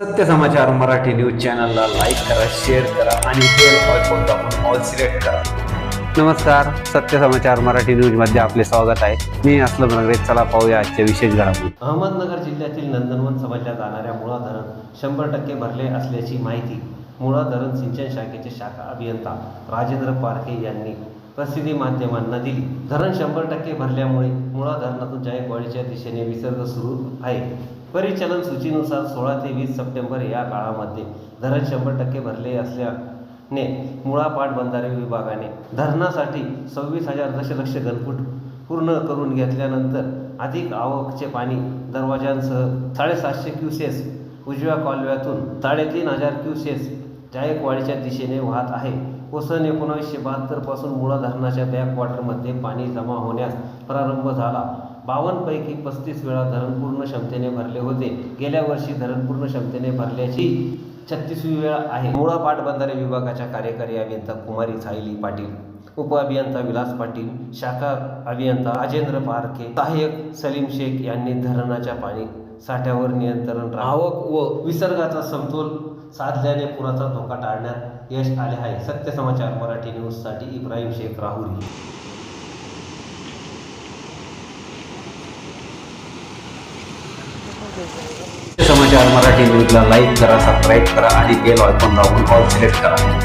सत्य समाचार मराठी न्यूज चॅनलला लाईक करा शेअर करा आणि बेल आयकॉन दाबून ऑल सिलेक्ट करा. नमस्कार सत्य समाचार मराठी न्यूजमध्ये आपले स्वागत आहे. मी असलम नगरे चला पाहूया आजच्या विशेष घडामोडी. अहमदनगर जिल्ह्यातील नंदनवन समजल्या जाणाऱ्या मुळा धरण शंभर टक्के भरले असल्याची माहिती मुळा धरण सिंचन शाखेचे शाखा अभियंता राजेंद्र पारखे यांनी प्रसिद्धी माध्यमांना दिली. धरण शंभर टक्के भरल्यामुळे मुळा धरणातून जायकवाडीच्या दिशेने विसर्ग सुरू आहे. परिचालन सूचीनुसार सोळा ते वीस सप्टेंबर या काळामध्ये धरण शंभर टक्के भरले असल्याने मुळा पाटबंधारे विभागाने धरणासाठी सव्वीस हजार दशलक्ष घनफूट पूर्ण करून घेतल्यानंतर अधिक आवकचे पाणी दरवाजांसह साडेसातशे क्युसेस उजव्या कालव्यातून साडेतीन हजार क्युसेस जायकवाडीच्या दिशेने वाहत आहे. व सन एकोणावीसशे बहात्तरपासून मुळा धरणाच्या बॅकवॉटरमध्ये पाणी जमा होण्यास प्रारंभ झाला. बावन्नपैकी पस्तीस वेळा धरण पूर्ण क्षमतेने भरले होते. गेल्या वर्षी धरण पूर्ण क्षमतेने भरल्याची छत्तीसवी वेळ आहे. मुळा पाटबंधारे विभागाच्या कार्यकारी अभियंता कुमारी सायली पाटील उप अभियंता विलास पाटील शाखा अभियंता राजेंद्र पारखे सहाय्यक सलीम शेख यांनी धरणाच्या पाणी साठ्यावर नियंत्रण रा- आवक व विसर्गाचा समतोल साधल्याने पुराचा धोका टाळण्यात यश आले आहे. सत्य समाचार मराठी न्यूजसाठी इब्राहिम शेख राहुरी. सत्य समाचार मराठी न्यूजला लाईक करा सबस्क्राईब करा आणि बेल आयकॉन दाबून ऑल सिलेक्ट करा.